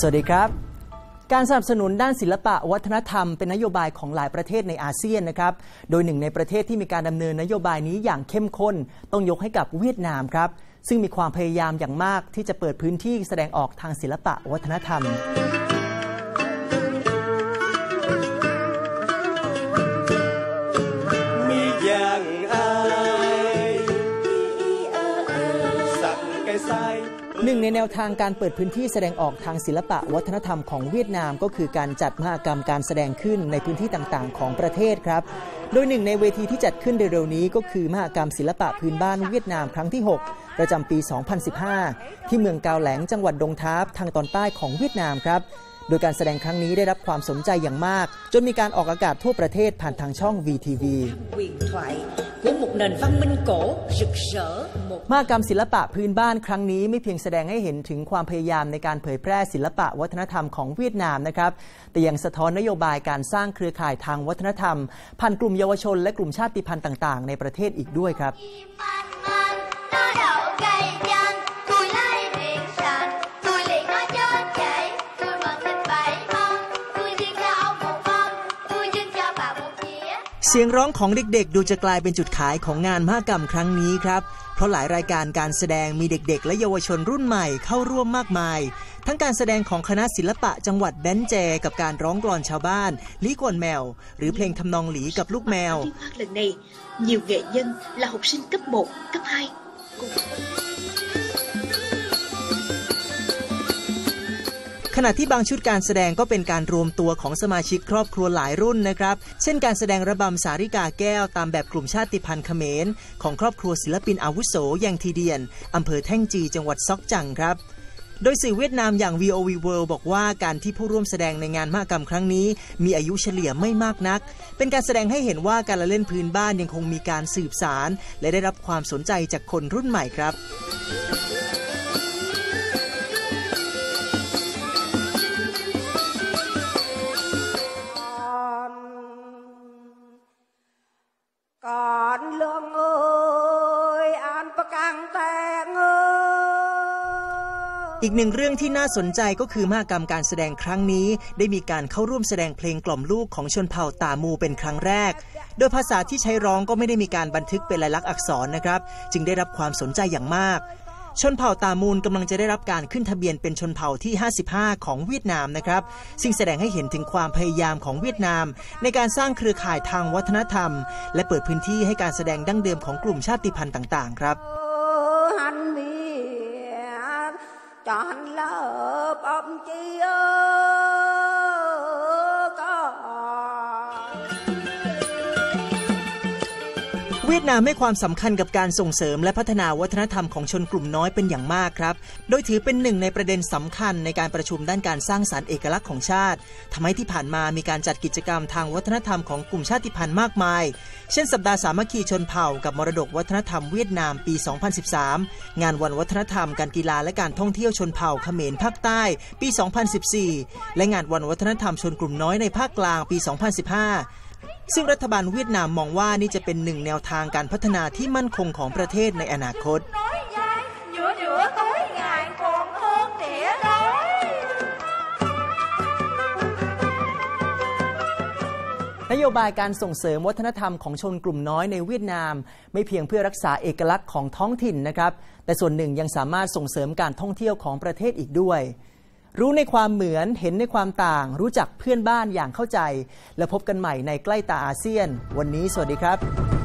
สวัสดีครับ การสนับสนุนด้านศิลปะวัฒนธรรมเป็นนโยบายของหลายประเทศในอาเซียนนะครับ โดยหนึ่งในประเทศที่มีการดำเนินนโยบายนี้อย่างเข้มข้น ต้องยกให้กับเวียดนามครับ ซึ่งมีความพยายามอย่างมากที่จะเปิดพื้นที่แสดงออกทางศิลปะวัฒนธรรม หนึ่งในแนวทางการเปิดพื้นที่แสดงออกทางศิลปะวัฒนธรรมของเวียดนามก็คือการจัดมหกรรมการแสดงขึ้นในพื้นที่ต่างๆ ของประเทศครับ โดยหนึ่งในเวทีที่จัดขึ้นเร็วๆนี้ก็คือมหกรรมศิลปะพื้นบ้านเวียดนามครั้งที่ 6 ประจำปี 2015 ที่เมืองกาวแหลงจังหวัดดงทาบทางตอนใต้ของเวียดนามครับ โดยการแสดงครั้งนี้ได้รับความสนใจอย่างมาก จนมีการออกอากาศทั่วประเทศผ่านทางช่อง VTV huyền thoại của một nền văn minh cổ rực rỡ một มหกรรมศิลปะพื้นบ้านครั้งนี้ไม่เพียงแสดงให้เห็นถึงความพยายามในการเผยแพร่ศิลปะวัฒนธรรมของเวียดนามนะครับ แต่ยังสะท้อนนโยบายการสร้างเครือข่ายทางวัฒนธรรมผ่านกลุ่มเยาวชนและกลุ่มชาติพันธุ์ต่าง ๆ ในประเทศอีกด้วยครับ สียงร้องของเด็กๆ ดูจะกลายเป็นจุดขายของงานมหกรรมครั้งนี้ครับ เพราะหลายรายการการแสดงมีเด็กๆ และเยาวชนรุ่นใหม่เข้าร่วมมากมาย ทั้งการแสดงของคณะศิลปะจังหวัดแบนแจกับการร้องกลอนชาวบ้านลีกวนแมว หรือเพลงทำนองหลีกับลูกแมว lần này, nhiều nghệ nhân là học sinh cấp 1, cấp 2 ขณะที่บางชุดการแสดงก็เป็นการรวมตัวของสมาชิกครอบครัวหลายรุ่นนะครับ เช่นการแสดงระบำสาริกาแก้วตามแบบกลุ่มชาติพันธุ์เขมร ของครอบครัวศิลปินอาวุโสยังทีเดียนอำเภอแท่งจีจังหวัดซอกจังครับโดยสื่อเวียดนามอย่าง VOV World บอกว่าการที่ผู้ร่วมแสดงในงานมหกรรมครั้งนี้ มีอายุเฉลี่ยไม่มากนัก เป็นการแสดงให้เห็นว่าการละเล่นพื้นบ้านยังคงมีการสืบสาร และได้รับความสนใจจากคนรุ่นใหม่ครับ còn lương ơi an bắc càng tẹn ơi อีกหนึ่งเรื่องที่น่าสนใจก็คือมหกรรมการแสดงครั้งนี้ ได้มีการเข้าร่วมแสดงเพลงกล่อมลูกของชนเผ่าตามูเป็นครั้งแรก โดยภาษาที่ใช้ร้องก็ไม่ได้มีการบันทึกเป็นลายลักษณ์อักษรนะครับ จึงได้รับความสนใจอย่างมาก ชนเผ่าตามูลกำลังจะได้รับการขึ้นทะเบียนเป็นชนเผ่าที่ 55 ของเวียดนามนะครับ ซึ่งแสดงให้เห็นถึงความพยายามของเวียดนาม ในการสร้างเครือข่ายทางวัฒนธรรม และเปิดพื้นที่ให้การแสดงดั้งเดิมของกลุ่มชาติพันธุ์ต่าง ๆ ครับ hắn miệng cho hắn lớp ông chi ơi có วียดนามให้ความสำคัญกับการส่งเสริมและพัฒนาวัฒนธรรมของชนกลุ่มน้อยเป็นอย่างมากครับ โดยถือเป็นหนึ่งในประเด็นสำคัญในการประชุมด้านการสร้างสารรค์เอกลักษณ์ของชาติทำให้ที่ผ่านมามีการจัดกิจกรรมทางวัฒนธรรมของกลุ่มชาติพันธุ์มากมาย เช่นสัปดาห์สามัคคีชนเผ่ากับมรดกวัฒนธรรมเวียดนามปี 2013 งานวันวัฒนธรรม การกีฬาและการท่องเที่ยวชนเผ่าเขมรภาคใต้ ปี 2014 และงานวันวัฒนธรรมชนกลุ่มน้อยในภาคกลางปี 2015 ซึ่งรัฐบาลเวียดนามมองว่านี่จะเป็นหนึ่งแนวทางการพัฒนาที่มั่นคงของประเทศในอนาคต นโยบายการส่งเสริมวัฒนธรรมของชนกลุ่มน้อยในเวียดนาม ไม่เพียงเพื่อรักษาเอกลักษณ์ของท้องถิ่นนะครับ แต่ส่วนหนึ่งยังสามารถส่งเสริมการท่องเที่ยวของประเทศอีกด้วย รู้ในความเหมือนเห็นในความต่าง รู้จักเพื่อนบ้านอย่างเข้าใจ และพบกันใหม่ในใกล้ตาอาเซียน วันนี้สวัสดีครับ